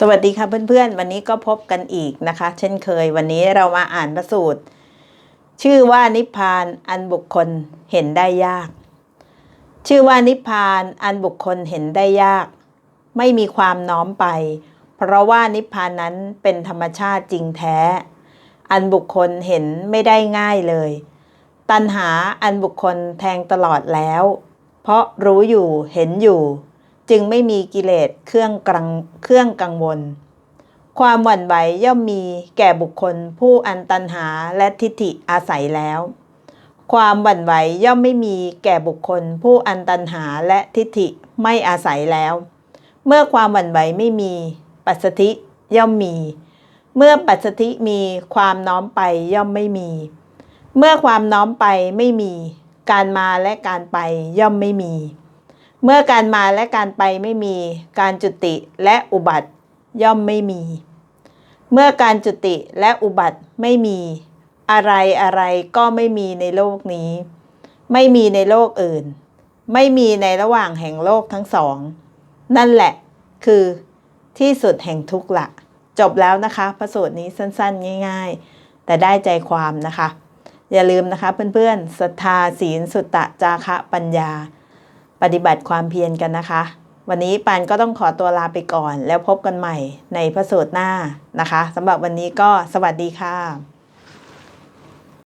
สวัสดีค่ะเพื่อนๆ วันนี้ก็พบกันอีกนะคะ เช่นเคยวันนี้เรามาอ่านพระสูตร ชื่อว่านิพพานอันบุคคลเห็นได้ยาก ชื่อว่านิพพานอันบุคคลเห็นได้ยาก ไม่มีความน้อมไป เพราะว่านิพพานนั้นเป็นธรรมชาติจริงแท้ อันบุคคลเห็นไม่ได้ง่ายเลย ตัณหาอันบุคคลแทงตลอดแล้ว เพราะรู้อยู่เห็นอยู่ จึงไม่มีกิเลสเครื่องกังเครื่องกังวล ความหวั่นไหวย่อมมีแก่บุคคลผู้อันตันหาและทิฏฐิอาศัยแล้ว ความหวั่นไหวย่อมไม่มีแก่บุคคล ผู้อันตันหาและทิฏฐิไม่อาศัยแล้ว เมื่อความหวั่นไหวไม่มี ปัสสธิย่อมมี เมื่อปัสสธิมีความน้อมไปย่อมไม่มี เมื่อความน้อมไปไม่มี การมาและการไปย่อมไม่มี เมื่อการมาและการไปไม่มี การจุติและอุบัติย่อมไม่มี เมื่อการจุติและอุบัติไม่มี อะไรอะไรก็ไม่มีในโลกนี้ ไม่มีในโลกอื่น ไม่มีในระหว่างแห่งโลกทั้งสอง นั่นแหละคือที่สุดแห่งทุกข์ละ จบแล้วนะคะพระสูตรนี้สั้นๆ ง่าย ๆ แต่ได้ใจความนะคะ อย่าลืมนะคะเพื่อนๆศรัทธาศีลสุตตะจาคะปัญญา ปฏิบัติความเพียรกันนะคะ วันนี้ปานก็ต้องขอตัวลาไปก่อน แล้วพบกันใหม่ในพระสูตรหน้านะคะสำหรับวันนี้ก็สวัสดีค่ะ